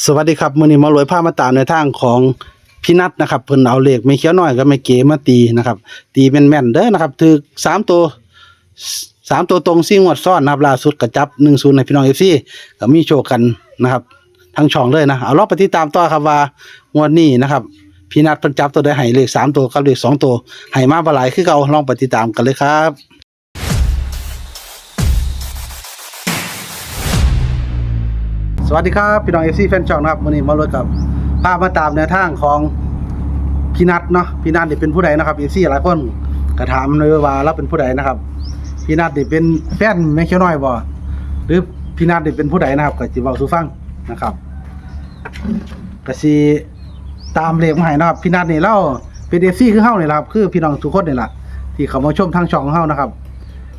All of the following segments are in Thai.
สวัสดีครับมื้อนี้มารวยพามาตามในทางของพี่นัทนะครับเพิ่นเอาเลขไม่เขียวน้อยกับไม่เก๋มาตีนะครับ ตีแม่นๆเด้อนะครับถูกสามตัวสามตัวตรงซี่งวดซ้อนนะครับล่าสุดก็จับ1-0ให้พี่น้อง FC ก็มีโชคกันนะครับทั้งช่องเลยนะเอาลองไปติดตามต่อครับว่างวดนี้นะครับพี่นัทเพิ่นจับตัวได้ให้เลขสามตัวกับเลขสองตัวให้มาบ่หลายคือเก่าลองไปติดตามกันเลยครับ วัสดีครับ พี่น้องเอฟซีแฟนช่องนะครับวันนี้มาเลยกับภาพมาตามแนวทางของพี่นัทเนาะพี่นัทเนี่เป็นผู้ใดนะครับเอฟซีหลายคนก็ถามเลยว่าเราเป็นผู้ใดนะครับ พี่นัทเนี่เป็นแฟนแม่เขียวน้อยบ่หรือพี่นัทเนี่เป็นผู้ใดนะครับก็สิเว้าสูฟังนะครับก็สิตามเลขมาให้นะครับ พี่นัทนี่เล่าเป็นเอฟซีคือเฮาเนี่ล่ะครับ คือพี่น้องทุกคนเนี่ยแหละที่เขามาชมทางช่องของเฮานะครับ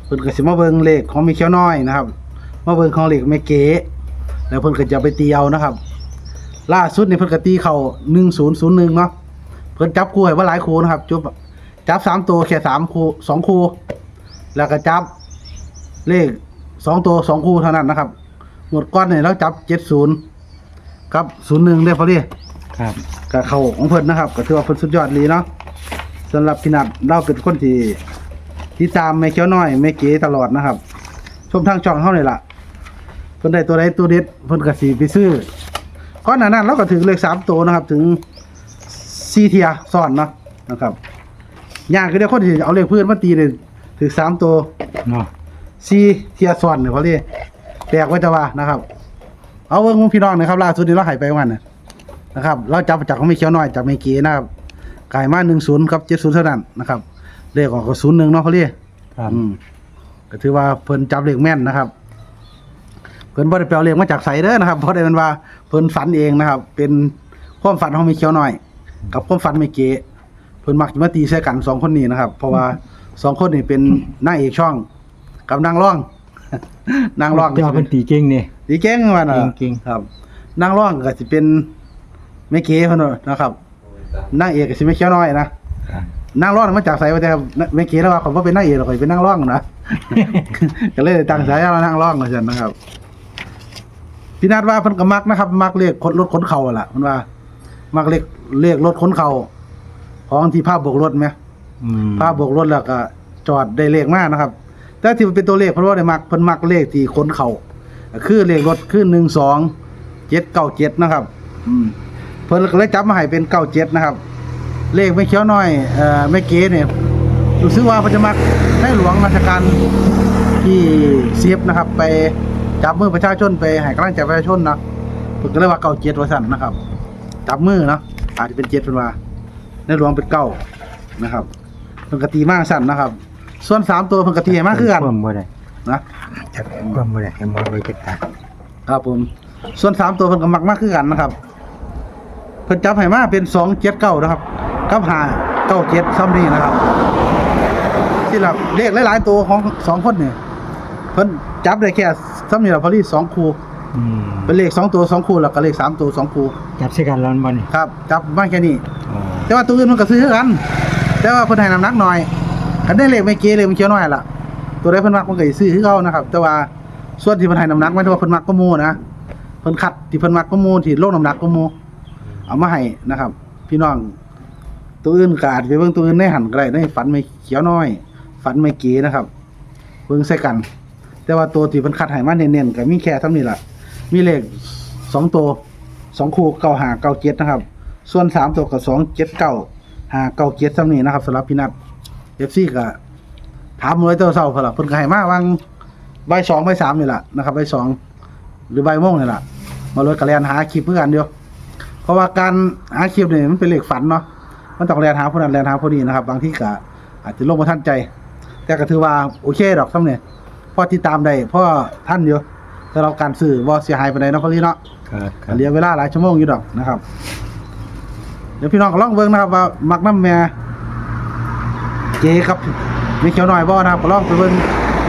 เพิ่นก็สิมาเบิงเลขของแม่เขียวน้อยนะครับมาเบิงของเลขแม่เก๋ แล้วเพิ่นก็จะไปตีเอานะครับ ล่าสุดนี่เพิ่นก็ตีเข้า1001เนาะเพิ่นจับคู่ให้ว่าหลายคู่นะครับจุบจับสามตัวแค่สามคู่สองคู่แล้วก็จับเลขสองตัวสองคู่เท่านั้นนะครับหมดก้อนนี่แล้วจับ70กับ01ได้พอดีครับก็เข้าของเพิ่นนะครับก็ถือว่าเพิ่นสุดยอดเลยเนาะสำหรับพี่นัดเราเป็นคนที่ที่ตามแม่เขียวน้อยแม่เก๋ตลอดนะครับชมทางช่องเฮานี่ล่ะเพิ่นได้ตัวใดตัวเด็ดเพิ่นก็สิไปซื้อก่อนหน้านั้นเราก็ถึงเลขสามตัวนะครับ ถึง4เทียซ้อนเนาะนะครับยากคือได้คนที่เอาเลขเพื่อนมาตีเลยถึงสามตัวเนาะ4เทียซ้อนเนี่ยเขาเรียกแปลกไว้จะว่านะครับ เอาเบิ่งของพี่น้องนะครับล่าสุดนี้เราหายไปวันน่ะนะครับ เราจับจากของไม่เขียวน้อยจากไม่เก๋นะครับกายมา10กับ70เท่านั้นนะครับเลขออกก็01เนาะเขาเรียกครับอืมก็ถือว่าเพิ่นจับเลขแม่นนะครับ เพิ่นบ่ได้ไปเอาเลขมาจากไสเด้อนะครับเพราะได้มันว่าเพิ่นฝันเองนะครับ เป็นความฝันของมีเขียวน้อย กับความฝันไม่เก๋เพิ่นมักจะมาตีใส่กันสองคนนี้นะครับ เพราะว่าสองคนนี้เป็นนางเอกช่องกับนางร้อง นางร้อง เจ้าเป็นตีเก่งนี่ดีเก่งว่าน่ะเก่งๆครับนางร้องก็สิเป็นไม่เก๋เพิ่นน่ะนะครับนางเอกก็สิไม่เขียวน้อยนะนั่งร้องมาจากไสว่าแต่ไม่เกี่แล้วว่าเขาบ่เป็นนางเอกหรอกเขาเป็นนั่งร้องนะก็เลยตั้งฉายาว่านั่งร้องว่าซั่นนะครับ พี่นัดว่าเพิ่นก็มักนะครับ มักเลขคนรถขนเข่าล่ะเพิ่นว่า มักเลขเลขรถขนเข่าของที่ภาพโบกรถไหมอืมภาพโบกรถแล้วก็จอดได้เลขมากนะครับ แต่ที่มันเป็นตัวเลขเพราะว่าได้มักเพิ่นมักเลขที่ขนเข่าก็คือเลขรถคือ12 797นะครับ อืมเพิ่นก็เลยจับมาให้เป็น97นะครับ เลขไม่เขียวน้อยเอ่อไม่เก๋เนี่ยรู้สึกว่ามันจะมักในหลวงรัชกาลที่เสียบนะครับ ไป จับมือประชาชนไปให้กำลังใจประชาชนนะเพิ่นก็เลยว่าเก้าเจ็ดว่าสั่นนะครับ จับมือเนาะอาจจะเป็นเจ็ดเป็นว่าในหลวงเป็นเก้านะครับเพิ่นกตีมากสั่นนะครับ ส่วนสามตัวเพิ่นกตีให้มากคือกันความบ่ได้นะจักความบ่ได้ให้มองไว้จักตาครับผม ส่วนสามตัวเพิ่นก็มักมากคือกันนะครับ เพิ่นจับให้มาเป็นสองเจ็ดเก้านะครับกับหาเก้าเจ็ดซ้ำนี่นะครับที่หลับเลขหลายๆตัวของสองคนเนี่ยเพิ่นจับได้แค่ ซ้ำนี่แหละพอดีสองคู่อืมเป็นเลขสองตัวสองคู่แล้วก็เลขสามตัวสองคู่จับใส่กันร้อนบ่นี่ครับจับมาแค่นี้ อ๋อแต่ว่าตัวอื่นมันก็ซื้อคือกัน แต่ว่าเพิ่นให้น้ำหนักหน่อยคันได้เลขไม่เก๋เลยมันเขียวน้อยล่ะ ตัวใดเพิ่นมักมันก็สิซื้อคือเก่านะครับ แต่ว่าส่วนที่เพิ่นให้น้ำหนักไม่ใช่ว่าเพิ่นมักก็หมู่นะเพิ่นคัดที่เพิ่นมักก็หมู่ที่ลงน้ำหนักก็หมู่เอามาให้นะครับ พี่น้อง ตัวอื่นก็อาจไปเบิ่งตัวอื่นในหันก็ได้ในฝันไม่เขียวน้อย ฝันไม่เก๋นะครับเบิ่งใส่กัน แต่ว่าตัวที่เพิ่นคัดให้มาเน้นๆก็มีแค่เท่านี้ล่ะ มีเลขสองตัวสองคู่เก้าหาเก้าเจ็ดนะครับ ส่วนสามตัวกับสองเจ็ดเก้าหาเก้าเจ็ดซ้ำนี้นะครับสำหรับพี่นัทเอฟซีก็ถามมวยตัวเศร้าเพนล่ะเพิ่นก็ให้มาวางใบสองใบสามนี่แหละนะครับใบสองหรือใบโมงนี่แหละมาเลยกระเรียนหาคลิปเพื่อกันเดียว เพราะว่าการหาคลิปเนี่ยมันเป็นเลขฝันเนาะมันต้องเรียนหาผู้นั้นเรียนหาผู้นี้นะครับ บางที่ก็อาจจะลงมาท่านใจ แต่ก็ถือว่าโอเคดอกซ้ำเนี่ย พอติดตามได้เพราะท่านอยู่แต่เราการสื่อว่าเสียหายไปไหนใดเนาะพอลีเนาะครับคก็รับเหลียเวลาหลายชั่วโมงอยู่ดอกนะครับ เดี๋ยวพี่น้องก็ลองเบิ่งนะครับ ว่ามักน้ำแม่เจครับมีเขียวหน่อยบ่นะครับก็ลองไปเบิ่ง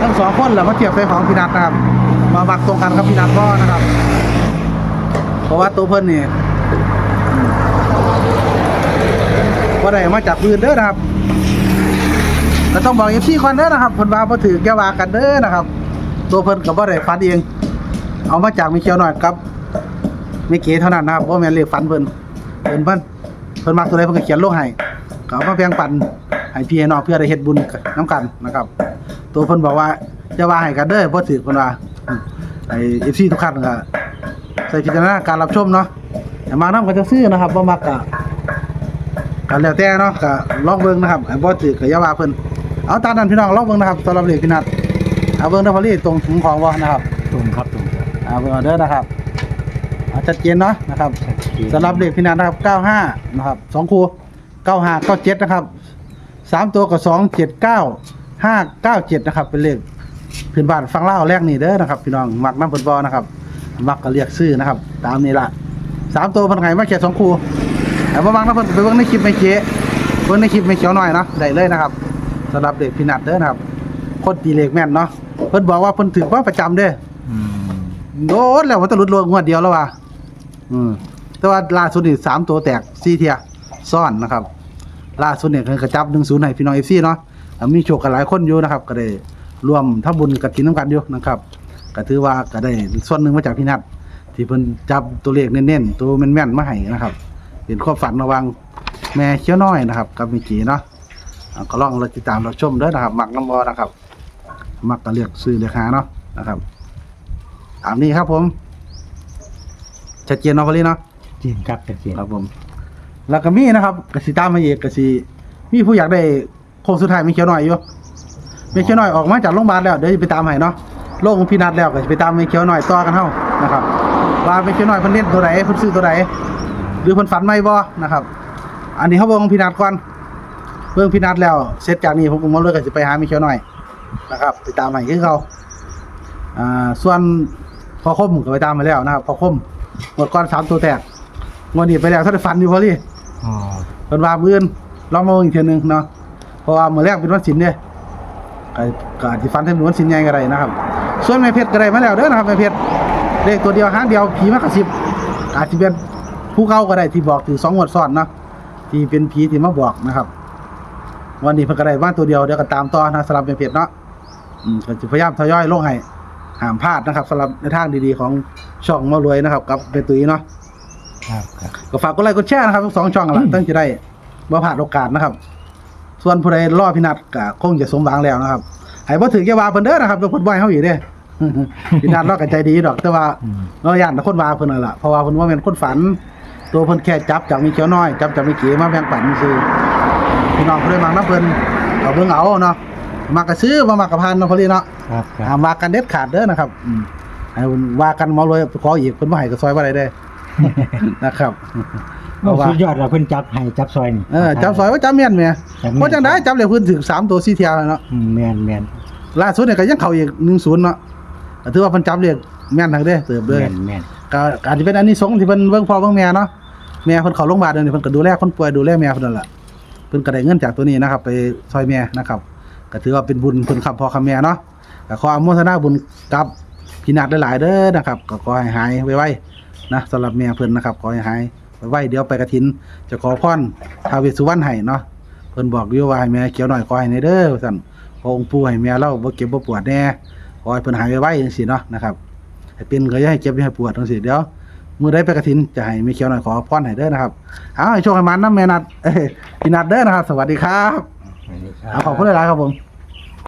ทั้งสองคนแหละมาเทียบใส่ของพี่นัทนะครับ มามักตรงกันครับพี่นัทบ่นะครับ เพราะว่าตัวเพิ่นนี่อืมบ่ได้มาจากปืนเด้อนะครับ ก็ต้องบอก FC ก่อนเด้อนะครับเพิ่นว่าบ่ถือแก้วากันเด้อนะครับ ตัวเพิ่นก็บ่ได้ฟันเอง เอามาจากมีเขียวหน่อยครับไม่เกเท่านั้นนะครับเพราะแม่นเลขฝันเพิ่นเพิ่นเพิ่นเพิ่นมักตัวใดเพิ่นก็เขียนลงให้ก็เอามาแบ่งปันให้พี่ให้น้องเพื่อได้เฮ็ดบุญน้ำกันนะครับ ตัวเพิ่นบอกว่าจะว่าให้กันเด้อบ่ถือเพิ่นว่าอืมไอ้ FC ทุกท่านก็ใส่พิจารณาการรับชมเนาะแต่มากนํก็จะซื้อนะครับบ่มักก็ก็แล้วแต่เนาะก็ลองเบิ่งนะครับไอ้บ่ถือก็อย่าว่าเพิ่น เอาตามนั้นพี่น้องลองเบิ่งนะครับสำหรับเลขพี่นัดเอาเบิ่งเด้อพอลี่ตรงถุงของบ่นะครับตรงครับตรงครับเอาเบิ่งเอาเด้อนะครับเอาชัดเจนเนาะนะครับสำหรับเลขพี่นันนะครับ 95 นะครับสองคู่95 97 นะครับสามตัวกับ279 597 นะครับ เป็นเลขพื้นบ้านฟังเล่าวแรกนี่เด้อนะครับ พี่น้องมักน้ำฟุตบอลนะครับมักก็เรียกซื้อนะครับ ตามนี้ละสามตัวเพันไงมาแค่สองคู่แต่ว่ามักน้ำเพิ่นไปเบิ่งในคลิปไม่เจ๊เบิ่งในคลิปไม่เขียวหน่อยเนาะได้เลยนะครับ สำหรับเด็กพี่นัดเด้อนะครับ คนตีเลขแม่นเนาะเพิ่นบอกว่าเพิ่นถือว่าประจำเด้ออืมโดนแล้วมันตะลุดโลงวดเดียวแล้วว่ะอืมแต่ว่าล่าสุดนี่สามตัวแตกสี่เทียซ่อนนะครับ ล่าสุดเนี่ยคือกระจับหนึ่งศูนย์ให้พี่น้องเอฟซีเนาะอ่ามีโชคกันหลายคนอยู่นะครับ ก็ได้รวมทำบุญกับกินน้ำกันอยู่นะครับก็ถือว่าก็ได้ส่วนหนึ่งมาจากพี่นัทที่เพิ่นจับตัวเลขเน้นๆตัวแม่นๆมาให้นะครับ เป็นความฝันระหวังแม่เขี้ยวน้อยนะครับ กับมิจีเนาะ อ่าก็ลองเราติดตามเราชมเด้อนะครับ มักน้ำบอนะครับ มักก็เลือกซื้อเลือกหาเนาะนะครับตามนี้ครับผมชัดเจนเนาะพอลีเนาะจริงครับแต่จริงครับผม แล้วก็มีนะครับกสิตามมาอีกกสิมีผู้อยากได้โค้งสุดท้ายมีเขียวหน่อยอยู่มีเขียวหน่อยออกมาจากโรงพยาบาลแล้วเดี๋ยวจะไปตามให้เนาะโรคของพี่นัดแล้วก็จะไปตามมีเขียวหน่อยต่อกันเฮานะครับว่ามีเขียวหน่อยเพิ่นเล่นตัวไหนเพิ่นซื้อตัวไหนหรือเพิ่นฝันไม่บ่นะครับ อันนี้เขาเบิ่งของพี่นัดก่อน เบิ่งพี่นัดแล้วเสร็จจากนี้ผมก็มาเลยก็สิไปหามีเขียวหน่อยนะครับไปตามให้คือเขาอ่าส่วนพอคมก็ไปตามมาแล้วนะครับพอคมหมดก่อนสามตัวแตกงวดนี้ไปแล้วถ้าได้ฟันอยู่พอลี่อ๋อเพิ่นว่ามื้อนลองมาเบิ่งอีกเทื่อนึงเนาะเพราะว่ามื้อแรกเป็นวันศิลป์เด้ก็ก็อาจสิฟันให้เป็นวันศิลป์ใหญ่ก็ได้นะครับ ส่วนแม่เพชรก็ได้มาแล้วเด้อนะครับแม่เพชรเลขตัวเดียวหางเดียวผีมากระซิบอาจสิเป็นผู้เก่าก็ได้ที่บอกถือสองงวดซ้อนเนาะที่เป็นผีที่มาบอกนะครับ วันนี้เพิ่นก็ได้มาตัวเดียวเดี๋ยวก็ตามต่อนะสำหรับแม่เพชรเนาะอืมก็จะพยายามทยอยลงให้ห้ามพลาดนะครับสำหรับในทางดีๆของช่องมารวยนะครับ กับเป็นตุ้ยเนาะครับครับ ก็ฝากกดไลค์กดแชร์นะครับทั้งสองช่องกันละตั้งจะได้บ่พลาดโอกาสนะครับ ส่วนผู้ใดรอพี่นัดก็คงจะสมหวังแล้วนะครับให้บ่ถือแก่ว่าเพิ่นเด้อนะครับเป็นคนบ่ให้เฮาอีกเด้พี่นัดเราก็ใจดีดอกแต่ว่า อืม เราย่านแต่คนว่าเพิ่นนั่นล่ะเพราะว่าเพิ่นว่าแม่นคนฝัน ตัวเพิ่นแค่จับจากมีเขียวน้อย จับจากมีเก๋มาแบ่งปันซื่อ พี่น้องเพิ่นได้มักนํเพิ่นเอาเบิ่งเอาเนาะมักก็ซื้อบ่มักก็ผ่านเนาะพอดีเนาะครับคห้ารับมว่ากันเด็ดขาดเด้อนะครับอืมให้ว่ากันเมาเลยขออีกเพิ่นบ่ให้ก็ซอยบ่ได้เด้อ นะครับโอ้สุดยอดเราเพิ่นจับให้จับซอยนี่เออจับซอยว่าจับเมียนแหม่จับแม่นเพราะจังได๋จับเลยเพิ่นถึง3ตัว4เที่ยวแล้วเนาะ อืมแม่นแม่นล่าสุดเนี่ยก็ยังเข้าอีก1-0เนาะก็ถือว่าเพิ่นจับเลขแม่นทักเด้อเติบเด้อแม่นแม่นก็อาจจะเป็นอันนี้สงส์ที่เพิ่นเบิ่งพ่อเบิ่งแม่เนาะแม่เพิ่นเข้าโรงพยาบาลเดี๋ยวนี้เพิ่นก็ดูแลคนป่วยดูแลแม่เพิ่นนั่นล่ะ เพิ่นก็ได้เงินจากตัวนี้นะครับ ไปซอยแม่นะครับก็ถือว่าเป็นบุญเพิ่นคำพ่อคำแม่เนาะก็ขออนุโมทนาบุญกับพี่นัดหลายๆเด้อนะครับ ก็ขอให้หายไวๆนะสำหรับแม่เพิ่นนะครับขอให้หายไวๆเดี๋ยวไปกฐิน จะขอพรทาวเวสุวรรณให้เนาะเพิ่นบอกอยู่ว่าให้แม่เขียวหน่อยขอให้ในเด้อว่าซั่นขอองค์ปู่ให้แม่เราบ่เก็บบ่ปวดแน่ขอให้เพิ่นหายไวๆจังซี่เนาะนะครับให้เป็นก็อย่าให้เจ็บอย่าให้ปวดจังซี่เดี๋ยว มื้อใดไปกฐินจะให้แม่เขียวหน่อยขอพรให้เด้อนะครับเอาให้โชคให้มันนำแม่นัดเอ้ยพี่นัดเด้อนะครับ สวัสดีครับอันนี้ครัเอาขอบคุณหลายๆครับผม